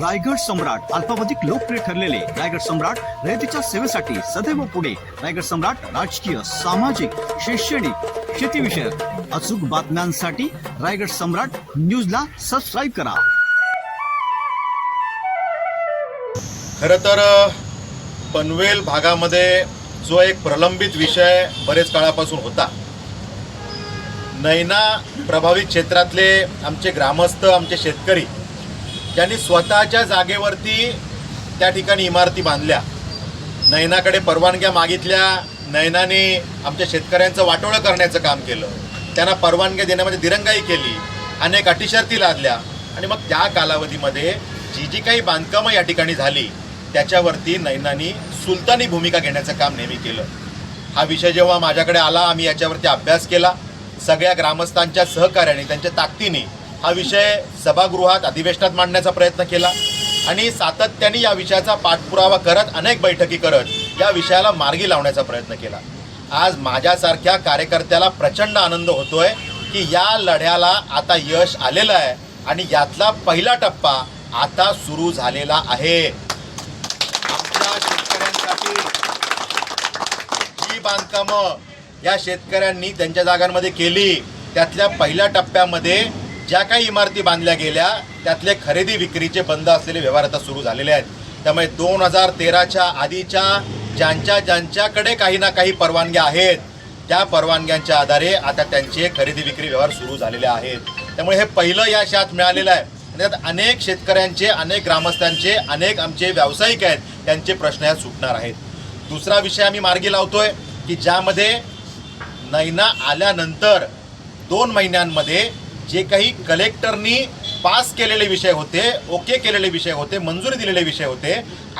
रायगड सम्राट अल्पावधिक लोकप्रिय ठरलेले रायगड सम्राट रयतेच्या सेवेसाठी सदैव पुढे. रायगड सम्राट राजकीय सामाजिक शैक्षणिक शेतीविषयक अचूक बातम्यांसाठी रायगड सम्राट न्यूजला सबस्क्राईब करा. खरं तर पनवेल भागामध्ये जो एक प्रलंबित विषय बरेच काळापासून होता. नैना प्रभावित क्षेत्रातले आमचे ग्रामस्थ आमचे शेतकरी ज्यांनी स्वतःच्या जागेवरती त्या ठिकाणी इमारती बांधल्या. नैनाकडे परवानग्या मागितल्या. नैनाने आमच्या शेतकऱ्यांचं वाटोळं करण्याचं काम केलं. त्यांना परवानग्या देण्यामध्ये दिरंगाई केली. अनेक अटीशर्ती लादल्या. आणि मग त्या कालावधीमध्ये जी जी काही बांधकामं या ठिकाणी झाली त्याच्यावरती नैनानी सुलतानी भूमिका घेण्याचं काम नेहमी केलं. हा विषय जेव्हा माझ्याकडे आला आम्ही याच्यावरती अभ्यास केला. सगळ्या ग्रामस्थांच्या सहकार्याने त्यांच्या ताकदीने हा विषय सभागृहात अधिवेशनात मांडण्याचा प्रयत्न केला आणि सातत्याने या विषयाचा पाठपुरावा करत अनेक बैठकी करत या विषयाला मार्गी लावण्याचा प्रयत्न केला. आज माझ्यासारख्या कार्यकर्त्याला प्रचंड आनंद होतोय की या लढ्याला आता यश आलेलं आहे आणि यातला पहिला टप्पा आता सुरू झालेला आहे. आमच्या शेतकऱ्यांसाठी बांधकामं या शेतकऱ्यांनी त्यांच्या जागांमध्ये केली त्यातल्या पहिल्या टप्प्यामध्ये ज्या काही इमारती बांधल्या गेल्या त्यातले खरेदी विक्रीचे बंद असलेले व्यवहार आता सुरू झालेले आहेत. त्यामुळे दोन हजार तेराच्या आधीच्या ज्यांच्या ज्यांच्याकडे काही ना काही परवानग्या आहेत त्या परवानग्यांच्या आधारे आता त्यांचे खरेदी विक्री व्यवहार सुरू झालेले आहेत. त्यामुळे हे पहिलं या शात मिळालेलं आहे. आणि त्यात अनेक शेतकऱ्यांचे अनेक ग्रामस्थांचे अनेक आमचे व्यावसायिक आहेत त्यांचे प्रश्न यात सुटणार आहेत. दुसरा विषय आम्ही मार्गी लावतोय की ज्यामध्ये नैना आल्यानंतर दोन महिन्यांमध्ये जे काही कलेक्टरनी पास केलेले विषय होते ओके केलेले विषय होते मंजुरी दिलेले विषय होते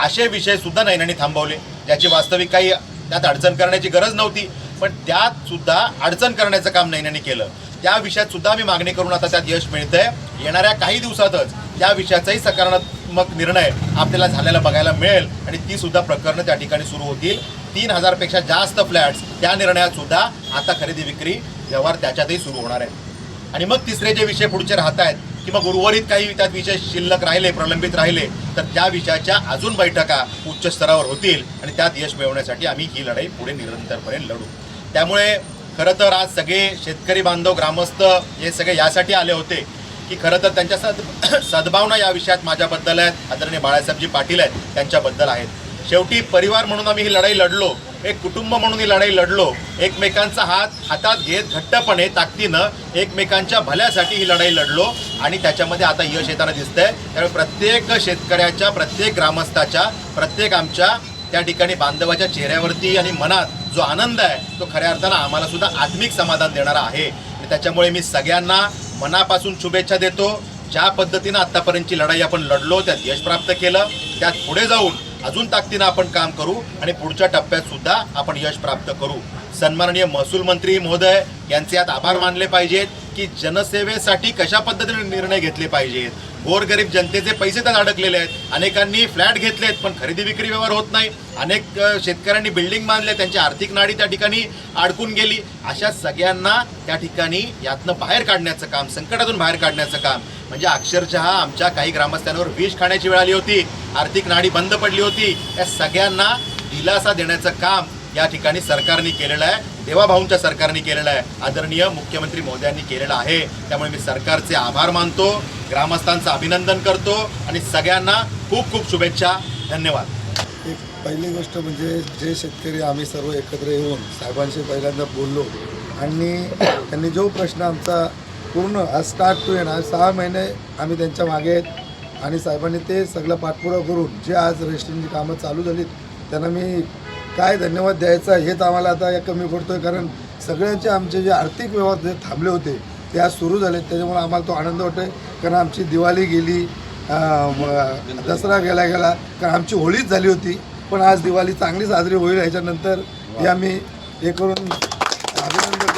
असे विषय सुद्धा नैनाने थांबवले. त्याची वास्तविक काही त्यात अडचण करण्याची गरज नव्हती पण त्यात सुद्धा अडचण करण्याचं काम नैनाने केलं. त्या विषयात सुद्धा आम्ही मागणी करून आता त्यात यश मिळतंय. येणाऱ्या काही दिवसातच त्या विषयाचाही सकारात्मक निर्णय आपल्याला झालेला बघायला मिळेल आणि ती सुद्धा प्रकरणं त्या ठिकाणी सुरू होतील. तीन हजारपेक्षा जास्त फ्लॅट्स त्या निर्णयात सुद्धा आता खरेदी विक्री व्यवहार त्याच्यातही सुरू होणार आहे. आणि मग तिसरे जे विषय पुढचे राहत आहेत की मग उर्वरित काही त्यात विषय शिल्लक राहिले प्रलंबित राहिले तर त्या विषयाच्या अजून बैठका उच्च स्तरावर होतील आणि त्यात यश मिळवण्यासाठी आम्ही ही लढाई पुढे निरंतरपणे लढू. त्यामुळे खरं तर आज सगळे शेतकरी बांधव ग्रामस्थ हे सगळे यासाठी आले होते की खरं तर त्यांच्या सद सद्भावना या विषयात माझ्याबद्दल आहेत आदरणीय बाळासाहेबजी पाटील आहेत त्यांच्याबद्दल आहेत. शेवटी परिवार म्हणून आम्ही ही लढाई लढलो एक कुटुंब म्हणून ही लढाई लढलो. एकमेकांचा हात हातात घेत घट्टपणे ताकदीनं एकमेकांच्या भल्यासाठी ही लढाई लढलो आणि त्याच्यामध्ये आता यश येताना दिसतंय. त्यामुळे प्रत्येक शेतकऱ्याच्या प्रत्येक ग्रामस्थाच्या प्रत्येक आमच्या त्या ठिकाणी बांधवाच्या चेहऱ्यावरती आणि मनात जो आनंद आहे तो खऱ्या अर्थानं आम्हाला सुद्धा आत्मिक समाधान देणारा आहे. आणि त्याच्यामुळे मी सगळ्यांना मनापासून शुभेच्छा देतो. ज्या पद्धतीनं आत्तापर्यंतची लढाई आपण लढलो त्यात यश प्राप्त केलं त्यात पुढे जाऊन अजून ताकदीनं आपण काम करू आणि पुढच्या टप्प्यात सुद्धा आपण यश प्राप्त करू. सन्माननीय महसूल मंत्री महोदय यांचे यात आभार मानले पाहिजेत की जनसेवेसाठी कशा पद्धतीने निर्णय घेतले पाहिजेत? गोरगरीब जनतेचे पैसे त्यात अडकलेले आहेत. अनेकांनी फ्लॅट घेतलेत पण खरेदी विक्री व्यवहार होत नाही. अनेक शेतकऱ्यांनी बिल्डिंग बांधले त्यांची आर्थिक नाडी त्या ठिकाणी अडकून गेली. अशा सगळ्यांना त्या ठिकाणी यातनं बाहेर काढण्याचं काम संकटातून बाहेर काढण्याचं काम. म्हणजे अक्षरशः आमच्या काही ग्रामस्थांवर विष खाण्याची वेळ आली होती आर्थिक नाडी बंद पडली होती. या सगळ्यांना दिलासा देण्याचं काम या ठिकाणी सरकारने केलेलं आहे. देवाभाऊंच्या सरकारने केलेलं आहे. आदरणीय मुख्यमंत्री मोदयांनी केलेलं आहे. त्यामुळे मी सरकारचे आभार मानतो ग्रामस्थांचं अभिनंदन करतो आणि सगळ्यांना खूप खूप शुभेच्छा. धन्यवाद. पहिली गोष्ट म्हणजे जे शेतकरी आम्ही सर्व एकत्र येऊन साहेबांशी पहिल्यांदा बोललो आणि त्यांनी जो प्रश्न आमचा पूर्ण आज स्टार्ट टू येणार सहा महिने आम्ही त्यांच्या मागे आहेत आणि साहेबांनी ते सगळं पाठपुरावा करून जे आज रजिस्ट्रेशनची कामं चालू झालीत त्यांना मी काय धन्यवाद द्यायचा हेच आम्हाला आता या कमी पडतो आहे कारण सगळ्यांचे आमचे जे आर्थिक व्यवहार जे थांबले होते ते आज सुरू झाले त्याच्यामुळे आम्हाला तो आनंद वाटतो आहे कारण आमची दिवाळी गेली दसरा गेला गेला कारण आमची होळीच झाली होती. पण आज दिवाळी चांगली साजरी होईल याच्यानंतर या मी हे करून अभिनंदन